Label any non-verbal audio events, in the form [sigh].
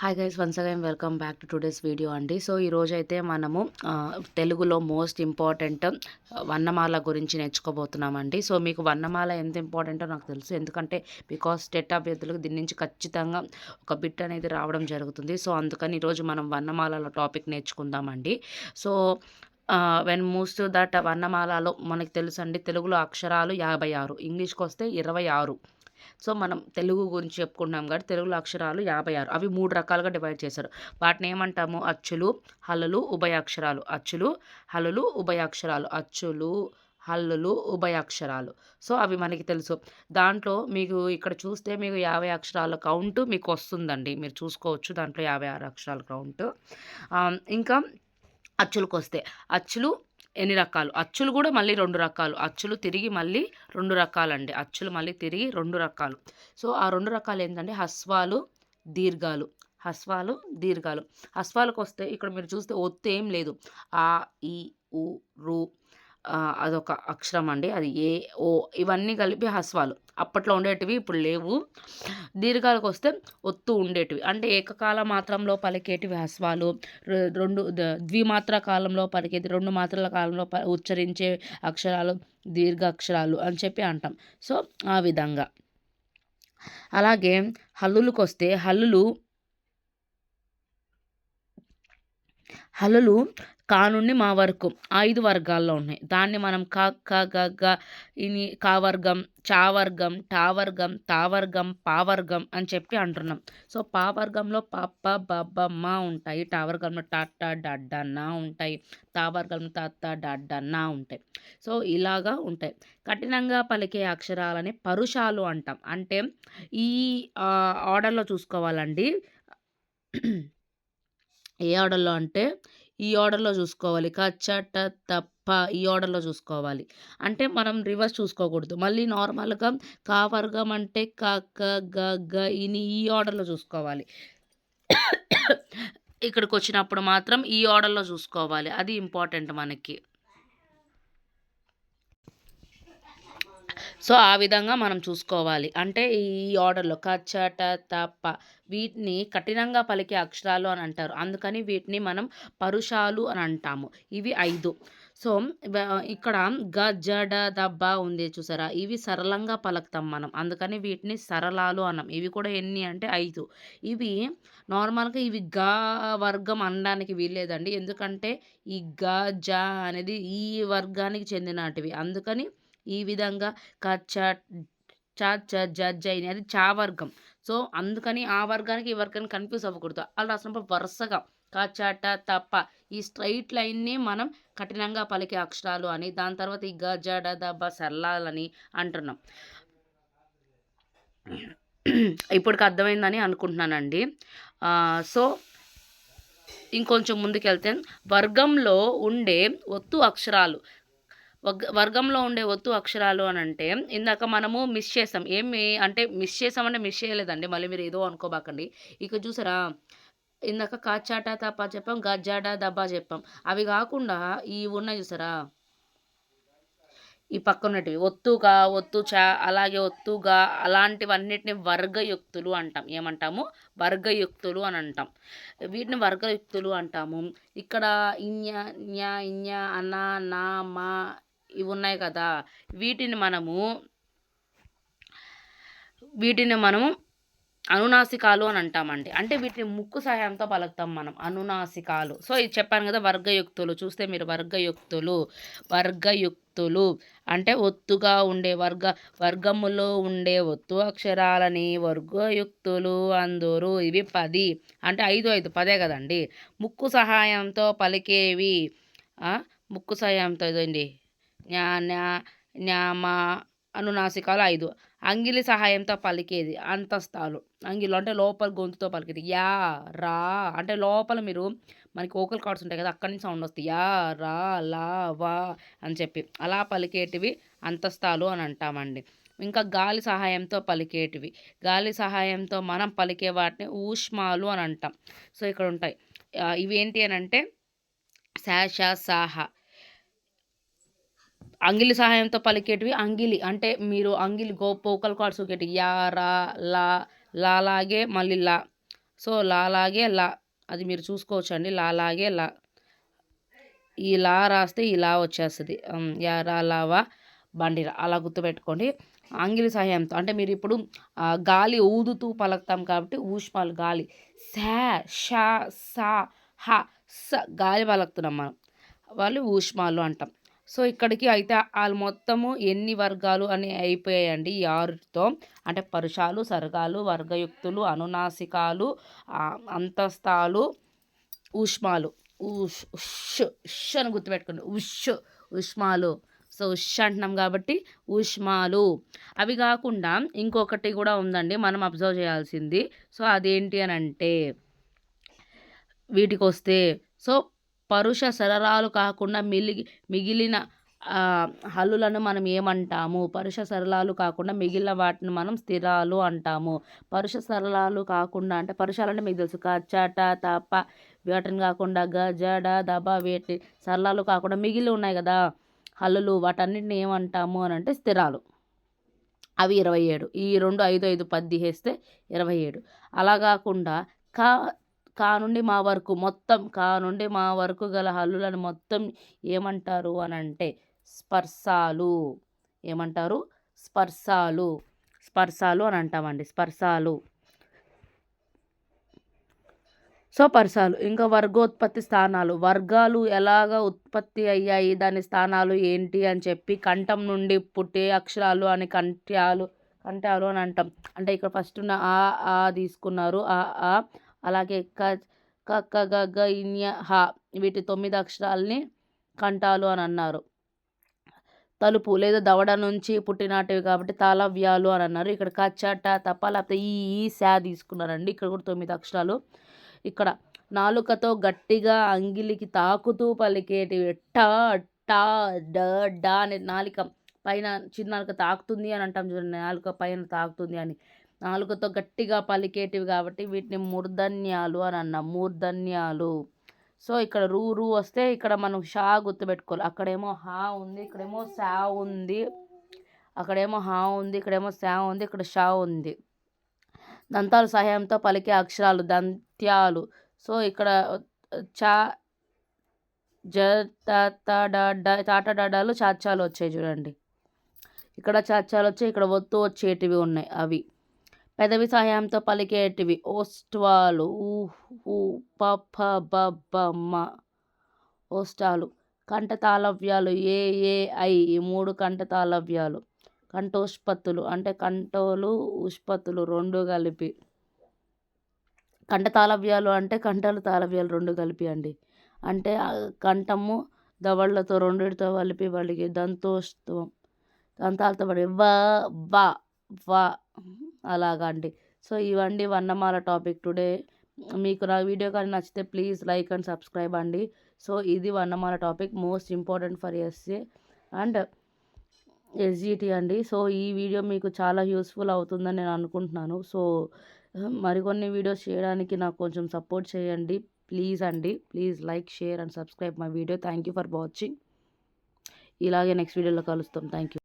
Hi guys once again welcome back to today's video అండి. So ఈరోజు అయితే మనము తెలుగులో మోస్ట్ ఇంపార్టెంట్ వర్ణమాల గురించి నేర్చుకోబోతున్నామండి. సో మీకు వర్ణమాల ఎంత ఇంపార్టెంటో నాకు తెలుసు. ఎందుకంటే బికాస్ స్టేట్ అభ్యర్థులకు దీని నుంచి ఖచ్చితంగా ఒక బిట్ అనేది రావడం జరుగుతుంది. సో అందుకని ఈరోజు మనం వర్ణమాల టాపిక్ నేర్చుకుందామండి. సో వెన్ మూవ్స్ దట్ వర్ణమాలలో మనకి తెలుసు అండి తెలుగులో అక్షరాలు యాభై ఆరు ఇంగ్లీష్కి వస్తే ఇరవై ఆరు. సో మనం తెలుగు గురించి చెప్పుకుంటున్నాం కాబట్టి తెలుగులో అక్షరాలు యాభై ఆరు. అవి మూడు రకాలుగా డివైడ్ చేశారు. వాటిని ఏమంటాము? అచ్చులు హలలు ఉభయాక్షరాలు. అచ్చులు హలలు ఉభయాక్షరాలు. అచ్చులు హల్లులు ఉభయాక్షరాలు. సో అవి మనకి తెలుసు. దాంట్లో మీకు ఇక్కడ చూస్తే మీకు యాభై అక్షరాల కౌంట్ మీకు వస్తుందండి. మీరు చూసుకోవచ్చు దాంట్లో యాభై ఆరు అక్షరాల కౌంట్ ఇంకా అచ్చులకు వస్తే అచ్చులు ఎన్ని రకాలు? అచ్చులు కూడా మళ్ళీ రెండు రకాలు. అచ్చులు తిరిగి మళ్ళీ రెండు రకాలండి. అచ్చులు మళ్ళీ తిరిగి రెండు రకాలు. సో ఆ రెండు రకాలు ఏంటంటే హస్వాలు దీర్ఘాలు. హస్వాలు దీర్ఘాలు. హస్వాలకు వస్తే ఇక్కడ మీరు చూస్తే ఒత్తు ఏం లేదు. ఆ ఈ ఉ రు. అదొక అక్షరం అండి అది ఏ ఓ ఇవన్నీ కలిపి హస్వాలు అప్పట్లో ఉండేటివి ఇప్పుడు లేవు. దీర్ఘాలకు వస్తే ఒత్తు ఉండేటివి. అంటే ఏకకాల మాత్రంలో పలికేటివి హస్వాలు రెండు ద్విమాత్ర కాలంలో పలికేది రెండు మాత్రల కాలంలో ప- ఉచ్చరించే అక్షరాలు దీర్ఘ అక్షరాలు అని చెప్పి అంటాం. సో ఆ విధంగా. అలాగే హల్లులకు వస్తే హల్లులు హల్లులు కా నుండి మా వరకు ఐదు వర్గాల్లో ఉన్నాయి. దాన్ని మనం క క గ గ ఇని కా వర్గం చా వర్గం టా వర్గం తా వర్గం పా వర్గం అని చెప్పి అంటున్నాం. సో పా వర్గంలో పప్ప బబ్బ మా ఉంటాయి. టా వర్గంలో టట్ట డడ్డ నా ఉంటాయి. తా వర్గంలో డడ్డ నా ఉంటాయి. సో ఇలాగా ఉంటాయి. కఠినంగా పలికే అక్షరాలని పరుషాలు అంటాం. అంటే ఈ ఆర్డర్లో చూసుకోవాలండి. ఏ ఆర్డర్లో అంటే ఈ ఆర్డర్లో చూసుకోవాలి. కచ్చట తప్ప ఈ ఆర్డర్లో చూసుకోవాలి. అంటే మనం రివర్స్ చూసుకోకూడదు. మళ్ళీ నార్మల్గా కా వర్గం అంటే క క గ గ ఇని ఈ ఆర్డర్లో చూసుకోవాలి. [coughs] ఇక్కడికి వచ్చినప్పుడు మాత్రం ఈ ఆర్డర్లో చూసుకోవాలి. అది ఇంపార్టెంట్ మనకి. సో ఆ విధంగా మనం చూసుకోవాలి. అంటే ఈ ఆర్డర్లో కచ్చట తప్ప వీటిని కఠినంగా పలికే అక్షరాలు అని అంటారు. అందుకని వీటిని మనం పరుషాలు అని అంటాము. ఇవి ఐదు. సో ఇక్కడ గ జడ దబ్బ ఉంది చూసారా? ఇవి సరళంగా పలుకుతాం మనం. అందుకని వీటిని సరళాలు అన్నాం. ఇవి కూడా ఎన్ని అంటే ఐదు. ఇవి నార్మల్గా ఇవి గ వర్గం అనడానికి వీల్లేదండి. ఎందుకంటే ఈ గ జ అనేది ఈ వర్గానికి చెందినటివి. అందుకని ఈ విధంగా కచ్చ చ చ జ జ అది చా వర్గం. సో అందుకని ఆ వర్గానికి ఈ వర్గానికి కన్ఫ్యూజ్ అవ్వకూడదు. అలా రాసినప్పుడు వరుసగా కచట తప్ప ఈ స్ట్రైట్ లైన్ని మనం కఠినంగా పలికే అక్షరాలు అని దాని తర్వాత ఈ గ జ డ సరళాలని అంటున్నాం. ఇప్పటికి అర్థమైందని అనుకుంటున్నానండి. సో ఇంకొంచెం ముందుకెళ్తే వర్గంలో ఉండే ఒత్తు అక్షరాలు వర్గంలో ఉండే ఒత్తు అక్షరాలు అని అంటే ఇందాక మనము మిస్ చేసాం. ఏమి అంటే మిస్ చేసామంటే మిస్ చేయలేదండి. మళ్ళీ మీరు ఏదో అనుకోబాకండి. ఇక చూసారా? ఇందాక కాచాట తప్ప చెప్పాం. గజ్జాట దబ్బా చెప్పాం. అవి కాకుండా ఈ ఉన్నాయి చూసారా? ఈ పక్కనటివి ఒత్తుగా ఒత్తు చా అలాగే ఒత్తుగా అలాంటివన్నిటిని వర్గయుక్తులు అంటాం. ఏమంటాము? వర్గయుక్తులు అని అంటాం. వీటిని వర్గయుక్తులు అంటాము. ఇక్కడ ఇన్య న్య ఇన్య అన్న నా మా ఇవి ఉన్నాయి కదా. వీటిని మనము వీటిని మనము అనునాసికాలు అని అంటామండి. అంటే వీటిని ముక్కు సహాయంతో పలుకుతాం మనం. అనునాసికాలు. సో ఇది చెప్పాను కదా వర్గయుక్తులు. చూస్తే మీరు వర్గయుక్తులు వర్గయుక్తులు అంటే ఒత్తుగా ఉండే వర్గ వర్గములో ఉండే ఒత్తు అక్షరాలని వర్గయుక్తులు అందరూ. ఇవి పది. అంటే ఐదు ఐదు పదే కదండి. ముక్కు సహాయంతో పలికేవి ముక్కు సహాయంతో ఇదండి న్యా న్యా న్యామ అనునాసికాలు ఐదు. అంగిలి సహాయంతో పలికేది అంతస్తాలు అంగిలు అంటే లోపల గొంతుతో పలికేది. యా రా అంటే లోపల మీరు మనకి ఓకల్ కార్డ్స్ ఉంటాయి కదా అక్కడి నుంచి సౌండ్ వస్తుంది యా రా లా వా అని చెప్పి. అలా పలికేటివి అంతస్తాలు అని అంటామండి. ఇంకా గాలి సహాయంతో పలికేటివి. గాలి సహాయంతో మనం పలికే వాటిని ఊష్మాలు అని అంటాం. సో ఇక్కడ ఉంటాయి. ఇవి ఏంటి అని అంటే శాష సాహ. అంగిలి సహాయంతో పలికేటివి అంగిలి. అంటే మీరు అంగిలి గో పోకల్ కార్డ్స్ ఒకటి. యా రా లా లా లాగే మళ్ళీ లా. సో లాలాగే లా. అది మీరు చూసుకోవచ్చు అండి లాలాగే లా. ఈ లా రాస్తే ఈ లా వచ్చేస్తుంది. యా రా లావా బండిరా అలా గుర్తుపెట్టుకోండి. అంగిలి సహాయంతో. అంటే మీరు ఇప్పుడు గాలి ఊదుతూ పలుకుతాం కాబట్టి ఊష్మాలు గాలి. శా షా సా హ స గాలి పలుకుతున్నాం మనం. వాళ్ళు ఊష్మాలు అంటాం. సో ఇక్కడికి అయితే వాళ్ళు మొత్తము ఎన్ని వర్గాలు అని అయిపోయాయండి ఈ ఆరుతో. అంటే పరుషాలు సర్గాలు వర్గయుక్తులు అనునాసికాలు అంతస్తాలు ఊష్మాలు ఉష్ ఉష్ ఉష్ అని గుర్తుపెట్టుకోండి. ఉష్ ఉష్మాలు. సో ఉష్ అంటున్నాం కాబట్టి ఉష్మాలు. అవి కాకుండా ఇంకొకటి కూడా ఉందండి. మనం అబ్జర్వ్ చేయాల్సింది. సో అదేంటి అని అంటే వీటికి వస్తే సో పరుష సరళాలు కాకుండా మిలిగి మిగిలిన హల్లులను మనం ఏమంటాము? పరుష సరళాలు కాకుండా మిగిలిన వాటిని మనం స్థిరాలు అంటాము. పరుష సరళాలు కాకుండా అంటే పరుషాలు అంటే మీకు తెలుసు. కచ్చట తప వీటిని కాకుండా గజడ దబ వీటి సరళాలు కాకుండా మిగిలి ఉన్నాయి కదా? హల్లులు వాటన్నిటిని ఏమంటాము అని అంటే స్థిరాలు. అవి ఇరవై ఏడు. ఈ రెండు ఐదు ఐదు పది వేస్తే ఇరవై ఏడు. అలా కాకుండా కా కా నుండి మా వరకు మొత్తం కా నుండి మా వరకు గల హల్లులను మొత్తం ఏమంటారు అని అంటే స్పర్శాలు. ఏమంటారు? స్పర్శాలు. స్పర్శాలు అని అంటామండి స్పర్శాలు. సో పర్సాలు ఇంకా వర్గోత్పత్తి స్థానాలు. వర్గాలు ఎలాగ ఉత్పత్తి అయ్యాయి? దాని స్థానాలు ఏంటి అని చెప్పి కంఠం నుండి పుట్టే అక్షరాలు అని కంఠ్యాలు కంఠాలు అని అంటాం. అంటే ఇక్కడ ఫస్ట్ ఉన్న ఆ ఆ తీసుకున్నారు. ఆ ఆ అలాగే క క గ గ ఇన్య హ వీటి తొమ్మిది అక్షరాలని కంఠాలు అని అన్నారు. తలుపు లేదా దవడ నుంచి పుట్టినటివి కాబట్టి తాళవ్యాలు అని అన్నారు. ఇక్కడ కచ్చట తప్ప లేకపోతే ఈ ఈ శా తీసుకున్నారండి. ఇక్కడ కూడా తొమ్మిది అక్షరాలు. ఇక్కడ నాలుకతో గట్టిగా అంగిలికి తాకుతూ పలికేటివి టా టా డ డా అనే నాలిక పైన చిన్న నాలుక తాకుతుంది అని అంటాం చూడండి. నాలుక పైన తాకుతుంది అని. నాలుగుతో గట్టిగా పలికేటివి కాబట్టి వీటిని మూర్ధన్యాలు అని అన్నాం. మూర్ధన్యాలు. సో ఇక్కడ రూ రూ వస్తే ఇక్కడ మనం షా గుర్తుపెట్టుకోవాలి. అక్కడేమో హా ఉంది ఇక్కడేమో శా ఉంది అక్కడేమో హా ఉంది ఇక్కడేమో శా ఉంది ఇక్కడ షా ఉంది. దంతాల సహాయంతో పలికే అక్షరాలు దంత్యాలు. సో ఇక్కడ చా జ తాట చాచాలు వచ్చాయి చూడండి. ఇక్కడ చాచాలు వచ్చాయి ఇక్కడ ఒత్తు వచ్చేటివి ఉన్నాయి అవి. పెదవి సహాయంతో పలికేటివి. ఓస్ట్వాలు ఊ ప బ ఓస్టాలు కంఠ తాళవ్యాలు ఏ ఏ ఐ. ఈ మూడు కంఠ తాళవ్యాలు కంఠోష్పత్తులు. అంటే కంఠోలు ఉష్పత్తులు రెండు కలిపి. కంఠ తాళవ్యాలు అంటే కంఠాలు తాళవ్యాలు రెండు కలిపి అండి. అంటే కంఠము దవళ్ళతో రెండిటితో కలిపి వాళ్ళకి దంతోష్వం దంతాలతో పడి వ వ. అలాగా అండి. సో ఇవండి వర్ణమాల టాపిక్ టుడే. మీకు నా వీడియో కానీ నచ్చితే ప్లీజ్ లైక్ అండ్ సబ్స్క్రైబ్ అండి. సో ఇది వన్నమాల topic most important for SC and SGT అండి. సో ఈ వీడియో మీకు చాలా యూస్ఫుల్ అవుతుందని నేను అనుకుంటున్నాను. సో మరికొన్ని వీడియోస్ చేయడానికి నాకు కొంచెం సపోర్ట్ చేయండి. ప్లీజ్ అండి. Please like share and subscribe my video. Thank you for watching. ఇలాగే నెక్స్ట్ వీడియోలో కలుస్తాం. Thank you.